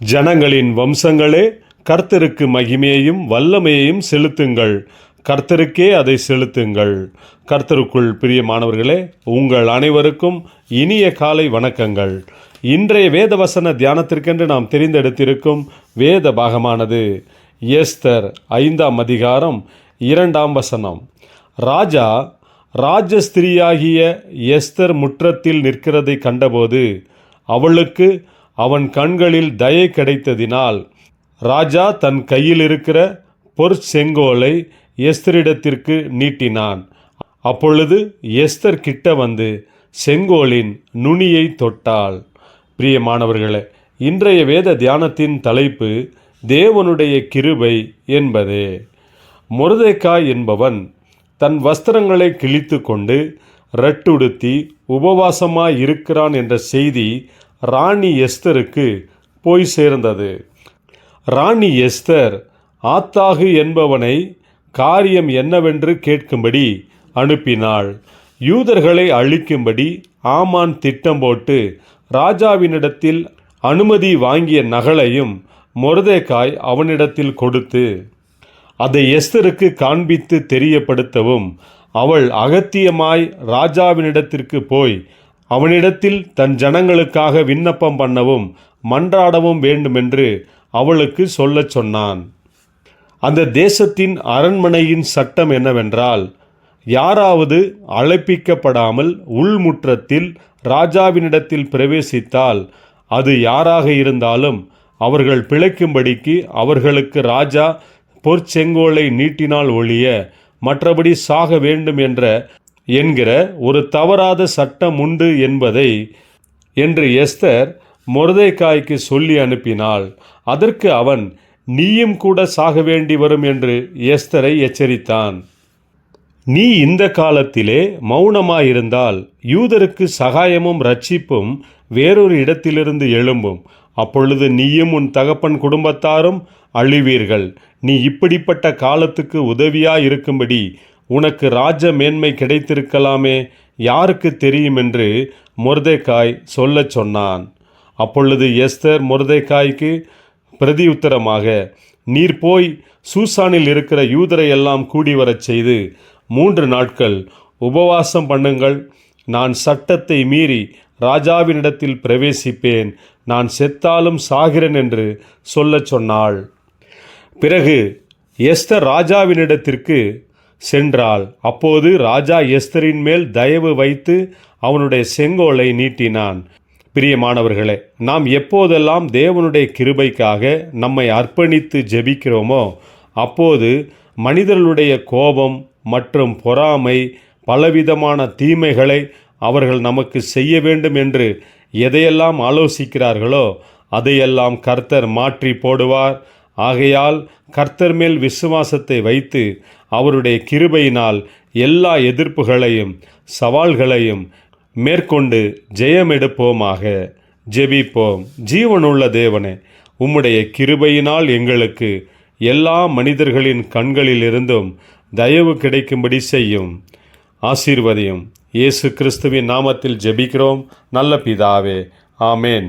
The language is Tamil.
ஜனங்களின் வம்சங்களே கர்த்தருக்கு மகிமையையும் வல்லமையையும் செலுத்துங்கள். கர்த்தருக்கே அதை செலுத்துங்கள். கர்த்தருக்குள் பிரியமானவர்களே உங்கள் அனைவருக்கும் இனிய காலை வணக்கங்கள். இன்றைய வேதவசன தியானத்திற்கென்று நாம் தெரிந்தெடுத்திருக்கும் வேத பாகமானது எஸ்தர் ஐந்தாம் அதிகாரம் இரண்டாம் வசனம். ராஜா ராஜஸ்திரியாகிய எஸ்தர் முற்றத்தில் நிற்கிறதை கண்டபோது அவளுக்கு அவன் கண்களில் தயை கிடைத்ததினால் ராஜா தன் கையில் இருக்கிற பொற்செங்கோலை எஸ்தரிடத்திற்கு நீட்டினான். அப்பொழுது எஸ்தர் கிட்ட வந்து செங்கோலின் நுனியை தொட்டாள். பிரியமானவர்களே இன்றைய வேத தியானத்தின் தலைப்பு தேவனுடைய கிருபை என்பதே. முருதைக்காய் என்பவன் தன் வஸ்திரங்களை கிழித்து கொண்டு ரட்டுடுத்தி உபவாசமாய் இருக்கிறான் என்ற செய்தி ராணி எஸ்தருக்கு போய் சேர்ந்தது. ராணி எஸ்தர் ஆத்தாகு என்பவனை காரியம் என்னவென்று கேட்கும்படி அனுப்பினாள். யூதர்களை அழிக்கும்படி ஆமான் திட்டம் போட்டு ராஜாவினிடத்தில் அனுமதி வாங்கிய நகலையும் மொரதேக்காய் அவனிடத்தில் கொடுத்து அதை எஸ்தருக்கு காண்பித்து தெரியப்படுத்தவும் அவள் அகத்தியமாய் ராஜாவினிடத்திற்கு போய் அவனிடத்தில் தன் ஜனங்களுக்காக விண்ணப்பம் பண்ணவும் மன்றாடவும் வேண்டுமென்று அவளுக்கு சொல்லச் சொன்னான். அந்த தேசத்தின் அரண்மனையின் சட்டம் என்னவென்றால் யாராவது அழைப்பிக்கப்படாமல் உள்முற்றத்தில் ராஜாவினிடத்தில் பிரவேசித்தால் அது யாராக இருந்தாலும் அவர்கள் பிழைக்கும்படிக்கு அவர்களுக்கு ராஜா பொற்செங்கோலை நீட்டினால் ஒழிய மற்றபடி சாக வேண்டும் என்ற என்கிற ஒரு தவறாத சட்டம் உண்டு என்பதை என்று எஸ்தர் மொரதைக்காய்க்கு சொல்லி அனுப்பினாள். அதற்கு அவன் நீயும் கூட சாக வேண்டி வரும் என்று எஸ்தரை எச்சரித்தான். நீ இந்த காலத்திலே மௌனமாயிருந்தால் யூதருக்கு சகாயமும் ரட்சிப்பும் வேறொரு இடத்திலிருந்து எழும்பும். அப்பொழுது நீயும் உன் தகப்பன் குடும்பத்தாரும் அழிவீர்கள். நீ இப்படிப்பட்ட காலத்துக்கு உதவியாயிருக்கும்படி உனக்கு ராஜ மேன்மை கிடைத்திருக்கலாமே யாருக்கு தெரியும் என்று மொர்தேக்காய் சொல்லச் சொன்னான். அப்பொழுது எஸ்தர் மொர்தேக்காய்க்கு பிரதியுத்தரமாக நீர் போய் சூசானில் இருக்கிற யூதரை எல்லாம் கூடி வரச் செய்து மூன்று நாட்கள் உபவாசம் பண்ணுங்கள். நான் சட்டத்தை மீறி ராஜாவினிடத்தில் பிரவேசிப்பேன். நான் செத்தாலும் சாகிறேன் என்று சொல்லச் சொன்னாள். பிறகு எஸ்தர் ராஜாவினிடத்திற்கு சென்றாள். அப்போது ராஜா எஸ்தரின் மேல் தயவு வைத்து அவனுடைய செங்கோலை நீட்டினான். பிரியமானவர்களே நாம் எப்போதெல்லாம் தேவனுடைய கிருபைக்காக நம்மை அர்ப்பணித்து ஜெபிக்கிறோமோ அப்போது மனிதர்களுடைய கோபம் மற்றும் பொறாமை பலவிதமான தீமைகளை அவர்கள் நமக்கு செய்ய வேண்டும் என்று எதையெல்லாம் ஆலோசிக்கிறார்களோ அதையெல்லாம் கர்த்தர் மாற்றி போடுவார். ஆகையால் கர்த்தர் மேல் விசுவாசத்தை வைத்து அவருடைய கிருபையினால் எல்லா எதிர்ப்புகளையும் சவால்களையும் மேற்கொண்டு ஜெயமெடுப்போமாக. ஜெபிப்போம். ஜீவனுள்ள தேவனே உம்முடைய கிருபையினால் எங்களுக்கு எல்லா மனிதர்களின் கண்களிலிருந்தும் தயவு கிடைக்கும்படி செய்யும். ஆசீர்வதியும். இயேசு கிறிஸ்துவின் நாமத்தில் ஜெபிக்கிறோம். நல்ல பிதாவே. ஆமேன்.